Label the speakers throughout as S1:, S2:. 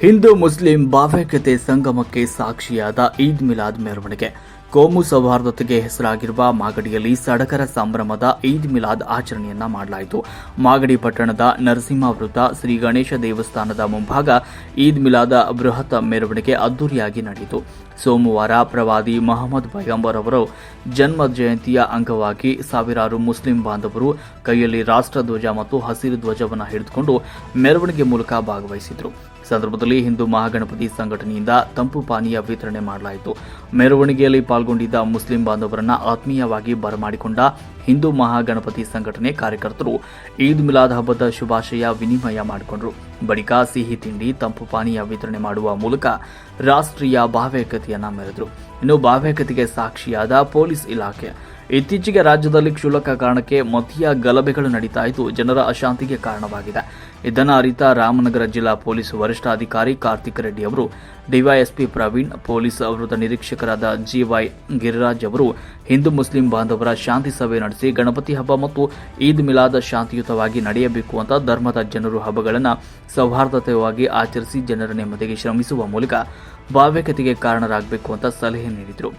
S1: Hindu Muslim ಭಾವೈಕ್ಯತೆ ಸಂಗಮಕ್ಕೆ ಸಾಕ್ಷಿಯಾದ ಈದ್ ಮಿಲಾದ್ ಮೆರವಣಿಗೆ. ಕೋಮು ಸೌಹಾರ್ದತೆಗೆ ಹೆಸರಾಗಿರುವ ಮಾಗಡಿಯಲ್ಲಿ ಸಡಗರ ಸಂಭ್ರಮದ ಈದ್ ಮಿಲಾದ್ ಆಚರಣೆಯನ್ನ ಮಾಡಲಾಯಿತು. ಮಾಗಡಿ ಪಟ್ಟಣದ ನರಸಿಂಹ ವೃತ್ತ ಶ್ರೀ ಗಣೇಶ ದೇವಸ್ಥಾನದ ಮುಂಭಾಗ ಈದ್ ಮಿಲಾದ ಬೃಹತ್ ಮೆರವಣಿಗೆ ಅದ್ದೂರಿಯಾಗಿ ನಡೆಯಿತು. ಸೋಮವಾರ ಪ್ರವಾದಿ ಮೊಹಮ್ಮದ್ ಪೈಗಂಬರ್ ಅವರು ಜನ್ಮ ಜಯಂತಿಯ ಅಂಗವಾಗಿ ಸಾವಿರಾರು ಮುಸ್ಲಿಂ ಬಾಂಧವರು ಕೈಯಲ್ಲಿ ರಾಷ್ಟ್ರಧ್ವಜ ಮತ್ತು ಹಸಿರು ಧ್ವಜವನ್ನು ಹಿಡಿದುಕೊಂಡು ಮೆರವಣಿಗೆ ಮೂಲಕ ಭಾಗವಹಿಸಿದರು. ಸಂದರ್ಭದಲ್ಲಿ ಹಿಂದೂ ಮಹಾಗಣಪತಿ ಸಂಘಟನೆಯಿಂದ ತಂಪು ಪಾನೀಯ ವಿತರಣೆ ಮಾಡಲಾಯಿತು. ಮೆರವಣಿಗೆಯಲ್ಲಿ ಪಾಲ್ಗೊಂಡಿದ್ದ ಮುಸ್ಲಿಂ ಬಾಂಧವರನ್ನ ಆತ್ಮೀಯವಾಗಿ ಬರಮಾಡಿಕೊಂಡ ಹಿಂದೂ ಮಹಾಗಣಪತಿ ಸಂಘಟನೆ ಕಾರ್ಯಕರ್ತರು ಈದ್ ಮಿಲಾದ್ ಹಬ್ಬದ ಶುಭಾಶಯ ವಿನಿಮಯ ಮಾಡಿಕೊಂಡರು. ಬಳಿಕ ಸಿಹಿ ತಿಂಡಿ, ತಂಪು ಪಾನೀಯ ವಿತರಣೆ ಮಾಡುವ ಮೂಲಕ ರಾಷ್ಟ್ರೀಯ ಭಾವೈಕ್ಯತೆಯನ್ನು ಮೆರೆದರು. ಇನ್ನು ಭಾವೈಕ್ಯತೆಗೆ ಸಾಕ್ಷಿಯಾದ ಪೊಲೀಸ್ ಇಲಾಖೆ. ಇತ್ತೀಚೆಗೆ ರಾಜ್ಯದಲ್ಲಿ ಕ್ಷುಲ್ಲಕ ಕಾರಣಕ್ಕೆ ಮತೀಯ ಗಲಭೆಗಳು ನಡೀತಾ ಇದ್ದು ಜನರ ಅಶಾಂತಿಗೆ ಕಾರಣವಾಗಿದೆ. ಇದನ್ನು ಅರಿತ ರಾಮನಗರ ಜಿಲ್ಲಾ ಪೊಲೀಸ್ ವರಿಷ್ಠಾಧಿಕಾರಿ ಕಾರ್ತಿಕ್ ರೆಡ್ಡಿ ಅವರು ಡಿವೈಎಸ್ಪಿ ಪ್ರವೀಣ್, ಪೊಲೀಸ್ ವೃತ್ತ ನಿರೀಕ್ಷಕರಾದ ಜಿವೈ ಗಿರಿರಾಜ್ ಅವರು ಹಿಂದೂ ಮುಸ್ಲಿಂ ಬಾಂಧವರ ಶಾಂತಿ ಸಭೆ ನಡೆಸಿ ಗಣಪತಿ ಹಬ್ಬ ಮತ್ತು ಈದ್ ಮಿಲಾದ್ ಶಾಂತಿಯುತವಾಗಿ ನಡೆಯಬೇಕು ಅಂತ ಧರ್ಮದ ಜನರು ಹಬ್ಬಗಳನ್ನು ಸೌಹಾರ್ದತೆಯವಾಗಿ ಆಚರಿಸಿ ಜನರ ನೆಮ್ಮದಿಗೆ ಶ್ರಮಿಸುವ ಮೂಲಕ ಭಾವ್ಯಕತೆಗೆ ಕಾರಣರಾಗಬೇಕು ಅಂತ ಸಲಹೆ ನೀಡಿದರು.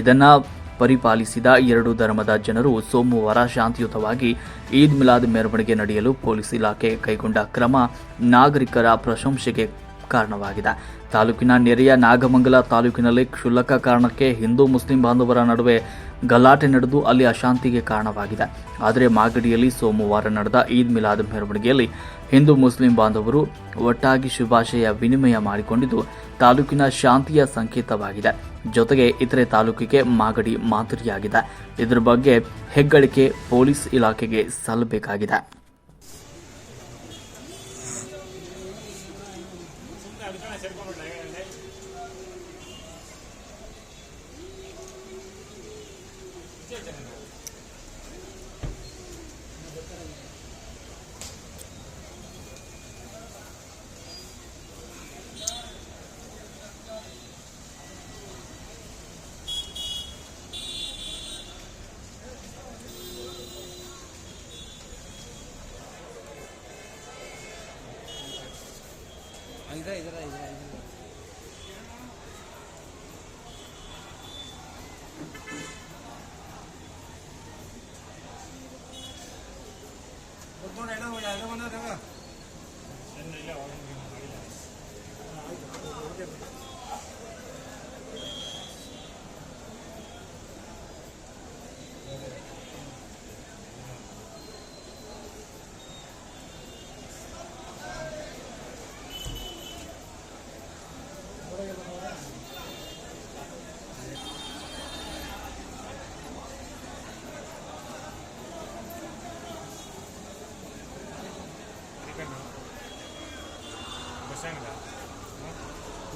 S1: ಇದನ್ನು ಪರಿಪಾಲಿಸಿದ ಎರಡು ಧರ್ಮದ ಜನರು ಸೋಮವಾರ ಶಾಂತಿಯುತವಾಗಿ ಈದ್ ಮಿಲಾದ್ ಮೆರವಣಿಗೆ ನಡೆಯಲು ಪೊಲೀಸ್ ಇಲಾಖೆ ಕೈಗೊಂಡ ಕ್ರಮ ನಾಗರಿಕರ ಪ್ರಶಂಸೆಗೆ ಕಾರಣವಾಗಿದೆ. ತಾಲೂಕಿನ ನೆರೆಯ ನಾಗಮಂಗಲ ತಾಲೂಕಿನಲ್ಲಿ ಕ್ಷುಲ್ಲಕ ಕಾರಣಕ್ಕೆ ಹಿಂದೂ ಮುಸ್ಲಿಂ ಬಾಂಧವರ ನಡುವೆ ಗಲಾಟೆ ನಡೆದು ಅಲ್ಲಿ ಅಶಾಂತಿಗೆ ಕಾರಣವಾಗಿದೆ. ಆದರೆ ಮಾಗಡಿಯಲ್ಲಿ ಸೋಮವಾರ ನಡೆದ ಈದ್ ಮಿಲಾದ್ ಮೆರವಣಿಗೆಯಲ್ಲಿ ಹಿಂದೂ ಮುಸ್ಲಿಂ ಬಾಂಧವರು ಒಟ್ಟಾಗಿ ಶುಭಾಶಯ ವಿನಿಮಯ ಮಾಡಿಕೊಂಡಿದ್ದು, ತಾಲೂಕಿನ ಶಾಂತಿಯ ಸಂಕೇತವಾಗಿದೆ. ಜೊತೆಗೆ ಇತರೆ ತಾಲೂಕಿಗೆ ಮಾಗಡಿ ಮಾದರಿಯಾಗಿದೆ. ಇದರ ಬಗ್ಗೆ ಹೆಗ್ಗಳಿಕೆ ಪೊಲೀಸ್ ಇಲಾಖೆಗೆ ಸಲ್ಲಬೇಕಾಗಿದೆ.
S2: इधर इधर इधर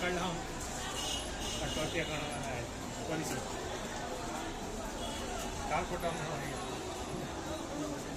S2: कर रहा हूँ। करना है। कौन सी?
S3: दाल फोटा होना है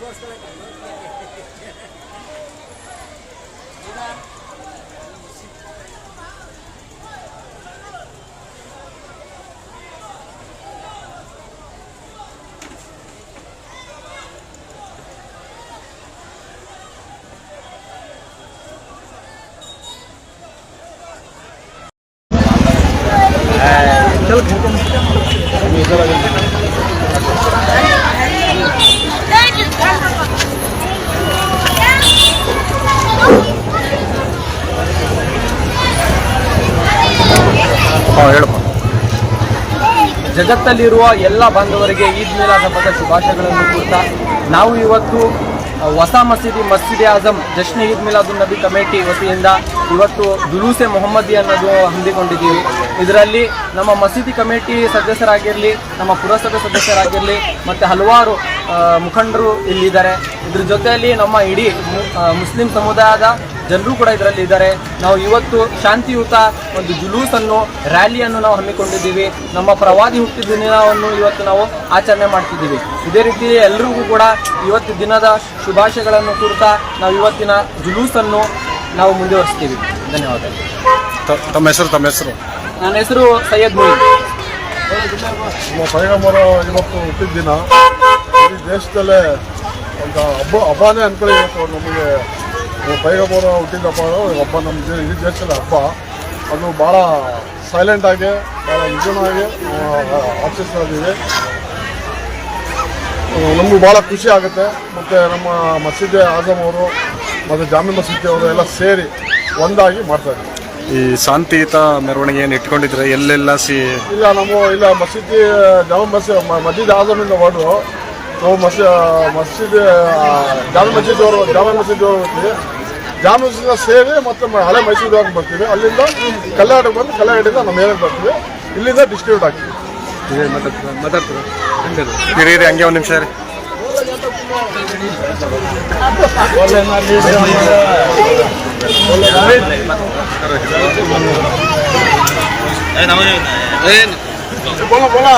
S3: Gracias. खोटा
S4: ಜಗತ್ತಲ್ಲಿರುವ ಎಲ್ಲ ಬಾಂಧವರಿಗೆ ಈದ್ ಮಿಲಾದ್ ಹಬ್ಬದ ಶುಭಾಶಯಗಳನ್ನು ಕೊಡ್ತಾ ನಾವು ಇವತ್ತು ಹೊಸ ಮಸೀದಿ ಮಸೀದಿ ಆಜಮ್ ಜಶ್ನ್ ಈದ್ ಮಿಲಾದ್ ನಬಿ ಕಮಿಟಿ ವತಿಯಿಂದ ಇವತ್ತು ದುಲೂಸೆ ಮೊಹಮ್ಮದಿ ಅನ್ನೋದು ಹೊಂದಿಕೊಂಡಿದ್ದೀವಿ ಇದರಲ್ಲಿ ನಮ್ಮ ಮಸೀದಿ ಕಮಿಟಿ ಸದಸ್ಯರಾಗಿರಲಿ, ನಮ್ಮ ಪುರಸಭೆ ಸದಸ್ಯರಾಗಿರಲಿ, ಮತ್ತು ಹಲವಾರು ಮುಖಂಡರು ಇಲ್ಲಿದ್ದಾರೆ. ಇದ್ರ ಜೊತೆಯಲ್ಲಿ ನಮ್ಮ ಇಡೀ ಮುಸ್ಲಿಂ ಸಮುದಾಯದ ಜನರು ಕೂಡ ಇದರಲ್ಲಿ ಇದ್ದಾರೆ. ನಾವು ಇವತ್ತು ಶಾಂತಿಯುತ ಒಂದು ಜುಲೂಸನ್ನು ರ್ಯಾಲಿಯನ್ನು ನಾವು ಹಮ್ಮಿಕೊಂಡಿದ್ದೀವಿ. ನಮ್ಮ ಪ್ರವಾದಿ ಹುಟ್ಟಿದ ದಿನವನ್ನು ಇವತ್ತು ನಾವು ಆಚರಣೆ ಮಾಡ್ತಿದ್ದೀವಿ. ಇದೇ ರೀತಿ ಎಲ್ಲರಿಗೂ ಕೂಡ ಇವತ್ತು ದಿನದ ಶುಭಾಶಯಗಳನ್ನು ಕುರಿತಾ ನಾವು ಇವತ್ತಿನ ಜುಲೂಸನ್ನು ನಾವು ಮುಂದುವರಿಸ್ತೀವಿ. ಧನ್ಯವಾದಗಳು.
S5: ತಮ್ಮ ಹೆಸರು ತಮ್ಮ ಹೆಸರು?
S4: ನನ್ನ ಹೆಸರು ಸೈಯದ್
S6: ನಮ್ಮ ಪೈಗಂಬರ ಇವತ್ತು ಹುಟ್ಟಿದ ದಿನ. ಇಡೀ ದೇಶದಲ್ಲೇ ಒಂದು ಹಬ್ಬ ಹಬ್ಬನೇ ಅನ್ಕೊಳ್ಳಿ ನಮಗೆ ನಮ್ಮ ಪೈಗಂಬರ ಹುಟ್ಟಿದ ಹಬ್ಬ ಹಬ್ಬ ನಮ್ಮ ಇಡೀ ದೇಶದ ಹಬ್ಬ ಅದು ಭಾಳ ಸೈಲೆಂಟಾಗಿ ಭಾಳ ನಿಜವಾಗಿ ಆಚರಿಸ್ತಾ ಇದ್ದೀವಿ. ನಮಗೂ ಭಾಳ ಖುಷಿ ಆಗುತ್ತೆ. ಮತ್ತು ನಮ್ಮ ಮಸೀದಿ ಆಜಮ್ ಅವರು ಮತ್ತು ಜಾಮಿ ಮಸೀದಿ ಅವರು ಎಲ್ಲ ಸೇರಿ ಒಂದಾಗಿ ಮಾಡ್ತಾರೆ
S5: ಈ ಶಾಂತಿಯುತ ಮೆರವಣಿಗೆಯನ್ನು ಇಟ್ಕೊಂಡಿದ್ರೆ ಎಲ್ಲೆಲ್ಲ ಸಿ
S6: ಇಲ್ಲ ನಮ್ಮ ಇಲ್ಲ ಮಸೀದಿ ಜಾಮ ಮಸಿ ಮಸೀದಿ ಆಜಮಿಂದ ಹೊರಡು ನಾವು ಮಸೀ ಮಸೀದಿ ಜಾಮಿ ಮಸೀದಿ ಅವರು ಜಾಮಿ ಮಸೀದಿ ಅವರು ಹೋಗ್ತೀವಿ ಸೇವೆ ಮತ್ತು ಸೇರಿ ಮತ್ತೆ ಮ- ಹಳೆ ಮೈಸೂರಿಗೆ ಬರ್ತೀವಿ. ಅಲ್ಲಿಂದ ಕಲ್ಲಾಡಿಗೆ ಬಂದು ಕಲ್ಲಾಡಿಂದ ನಮ್ಮ ಏರಿಯಾಗೆ ಬರ್ತೀವಿ. ಇಲ್ಲಿಂದ ಡಿಸ್ಟ್ರಿಬ್ಯೂಟ್ ಆಗ್ತೀವಿ.
S5: ಇರಿ ಹಂಗೆ ಒಂದು ನಿಮಿಷ ರೀ
S6: ಬೋಲ ಬೋಲ.